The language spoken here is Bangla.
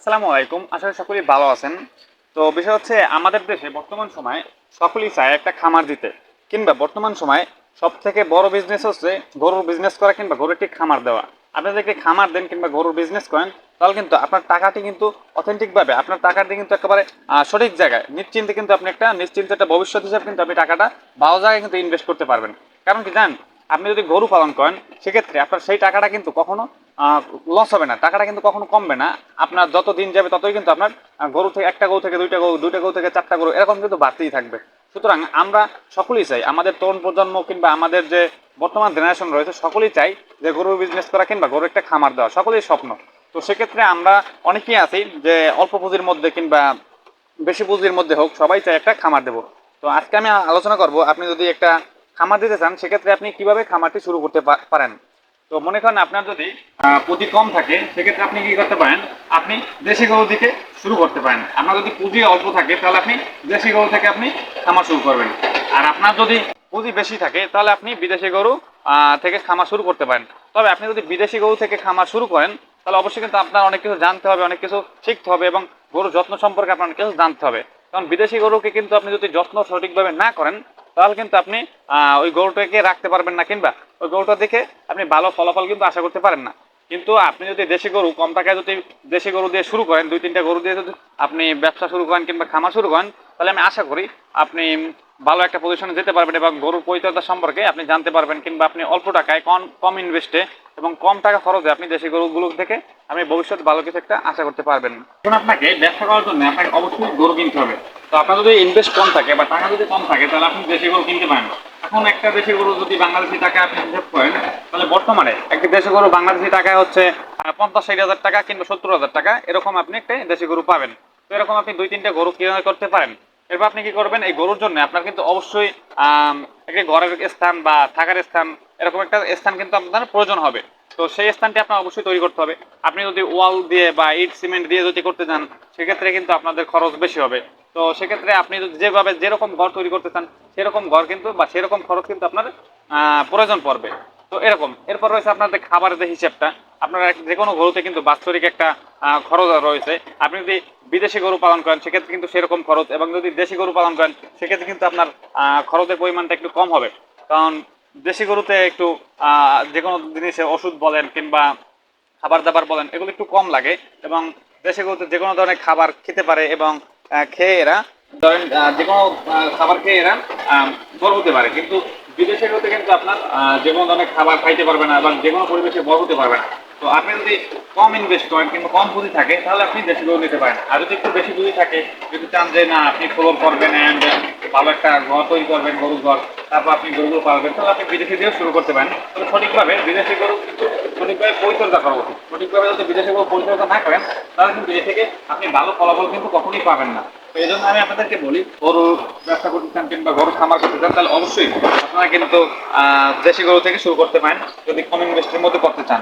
আসসালামু আলাইকুম। করি সকলেই ভালো আছেন। তো বিষয় হচ্ছে, আমাদের দেশে বর্তমান সময়ে সকলেই চায় একটা খামার দিতে। কিংবা বর্তমান সময়ে সব থেকে বড় বিজনেস হচ্ছে গরুর বিজনেস করা কিংবা গরুর একটি খামার দেওয়া। আপনি যদি একটি খামার দেন কিংবা গরুর বিজনেস করেন, তাহলে কিন্তু আপনার টাকাটি কিন্তু অথেন্টিকভাবে আপনার টাকাটি কিন্তু একেবারে সঠিক জায়গায়। নিশ্চিন্তে কিন্তু আপনি একটা, নিশ্চিন্ত একটা ভবিষ্যৎ হিসাবে কিন্তু আপনি টাকাটা ভালো জায়গায় কিন্তু ইনভেস্ট করতে পারবেন। কারণ কি জান আপনি যদি গরু পালন করেন, সেক্ষেত্রে আপনার সেই টাকাটা কিন্তু কখনো লস হবে না, টাকাটা কিন্তু কখনো কমবে না। আপনার যত দিন যাবে ততই কিন্তু আপনার গরু থেকে একটা গরু থেকে দুইটা গরু দুইটা গরু থেকে চারটা গরু, এরকম কিন্তু বাড়তেই থাকবে। সুতরাং আমরা সকলেই চাই, আমাদের তরুণ প্রজন্ম কিংবা আমাদের যে বর্তমান জেনারেশন রয়েছে, সকলেই চাই যে গরুর বিজনেস করা কিংবা গরুর একটা খামার দেওয়া, সকলেই স্বপ্ন। তো সেক্ষেত্রে আমরা অনেকেই আছি যে অল্প পুঁজির মধ্যে কিংবা বেশি পুঁজির মধ্যে হোক, সবাই চাই একটা খামার দেবো। তো আজকে আমি আলোচনা করব, আপনি যদি একটা খামার দিতে চান, সেক্ষেত্রে আপনি কীভাবে খামারটি শুরু করতে পারেন? তো মনে করেন আপনার যদি পুঁজি কম থাকে, সেক্ষেত্রে আপনি কি করতে পারেন? আপনি দেশি গরু দিকে শুরু করতে পারেন। আপনার যদি পুঁজি অল্প থাকে, তাহলে আপনি দেশি গরু থেকে আপনি খামার শুরু করবেন। আর আপনার যদি পুঁজি বেশি থাকে, তাহলে আপনি বিদেশি গরু থেকে খামার শুরু করতে পারেন। তবে আপনি যদি বিদেশি গরু থেকে খামার শুরু করেন, তাহলে অবশ্যই কিন্তু আপনার অনেক কিছু জানতে হবে, অনেক কিছু শিখতে হবে এবং গরুর যত্ন সম্পর্কে আপনার অনেক কিছু জানতে হবে। কারণ বিদেশি গরুকে কিন্তু আপনি যদি যত্ন সঠিকভাবে না করেন তাহলে কিন্তু আপনি ওই গরুটাকে রাখতে পারবেন না কিংবা ওই গরুটা দেখে আপনি ভালো ফলাফল কিন্তু আশা করতে পারেন না। কিন্তু আপনি যদি দেশি গরু, কম টাকায় যদি দেশি গরু দিয়ে শুরু করেন, দুই তিনটা গরু দিয়ে যদি আপনি ব্যবসা শুরু করেন কিংবা খামার শুরু করেন তাহলে আমি আশা করি আপনি ভালো একটা পজিশনে যেতে পারবেন এবং গরুর পরিচর্যা সম্পর্কে আপনি জানতে পারবেন কিংবা আপনি অল্প টাকায় কম কম ইনভেস্টে এবং কম টাকা খরচে আপনি দেশি গরুগুলো থেকে আপনি ভবিষ্যৎ ভালো কিছু একটা আশা করতে পারবেন। এখন আপনাকে ব্যবসা করার জন্য আপনাকে অবশ্যই গরু কিনতে হবে। তো আপনার যদি ইনভেস্ট কম থাকে বা টাকা যদি কম থাকে, তাহলে আপনি দেশি গরু কিনতে পারেন। এখন একটা দেশি গরু যদি বাংলাদেশি টাকা আপনি হিসাব করেন, তাহলে বর্তমানে একটি দেশি গরু বাংলাদেশি টাকায় হচ্ছে পঞ্চাশ, ষাট হাজার টাকা কিংবা সত্তর হাজার টাকা এরকম আপনি একটা দেশি গরু পাবেন। তো এরকম আপনি দুই, তিনটা গরু কিনে করতে পারেন? এরপর আপনি কি করবেন? এই গরুর জন্য আপনার কিন্তু অবশ্যই একটি ঘরের স্থান বা থাকার স্থান, এরকম একটা স্থান কিন্তু আপনার প্রয়োজন হবে। তো সেই স্থানটি আপনার অবশ্যই তৈরি করতে হবে। আপনি যদি ওয়াল দিয়ে বা ইট, সিমেন্ট দিয়ে যদি করতে চান, সেক্ষেত্রে কিন্তু আপনাদের খরচ বেশি হবে। তো সেক্ষেত্রে আপনি যদি যেভাবে যেরকম ঘর তৈরি করতে চান, সেরকম ঘর কিন্তু বা সেরকম খরচ কিন্তু আপনার প্রয়োজন পড়বে। তো এরকম। এরপর রয়েছে আপনাদের খাবারের যে হিসেবটা। আপনার যে কোনো গরুতে কিন্তু বাৎসরিক একটা খরচ রয়েছে। আপনি যদি বিদেশি গরু পালন করেন, সেক্ষেত্রে কিন্তু সেরকম খরচ এবং যদি দেশি গরু পালন করেন, সেক্ষেত্রে কিন্তু আপনার খরচের পরিমাণটা একটু কম হবে। কারণ দেশি গরুতে একটু যে কোনো জিনিসে ওষুধ বলেন কিংবা খাবার দাবার বলেন, এগুলো একটু কম লাগে এবং দেশি গরুতে যে কোনো ধরনের খাবার খেতে পারে এবং খেয়ে এরা, ধরেন যে কোনো খাবার খেয়ে এরা বড় হতে পারে কিন্তু বিদেশি গরুতে কিন্তু আপনার যে কোনো ধরনের খাবার খাইতে পারবে না এবং যে কোনো পরিবেশে বড় হতে পারবে না। তো আপনি যদি কম ইনভেস্ট করেন কিংবা কম পুঁজি থাকে, তাহলে আপনি দেশি গরু নিতে পারেন। আর যদি একটু বেশি পুঁজি থাকে, যদি চান যে না, আপনি ফ্লোর করবেন অ্যান্ড ভালো একটা ঘর তৈরি করবেন, গরুর ঘর, তারপর আপনি গরুগুলো পালবেন, তাহলে আপনি বিদেশি দিয়েও শুরু করতে পারেন। তবে সঠিকভাবে বিদেশি গরু কিন্তু সঠিকভাবে পরিচর্যা করা উচিত। সঠিকভাবে যদি বিদেশি গরু পরিচর্যা না করেন, তাহলে কিন্তু এ থেকে আপনি ভালো ফলাফল কিন্তু কখনোই পাবেন না। এই জন্য আমি আপনাদেরকে বলি গরু ব্যবসা করতে চান কিংবা গরু খামার করতে চান তাহলে অবশ্যই আপনারা কিন্তু দেশি গরু থেকে শুরু করতে পারেন, যদি কম ইনভেস্টের মধ্যে করতে চান।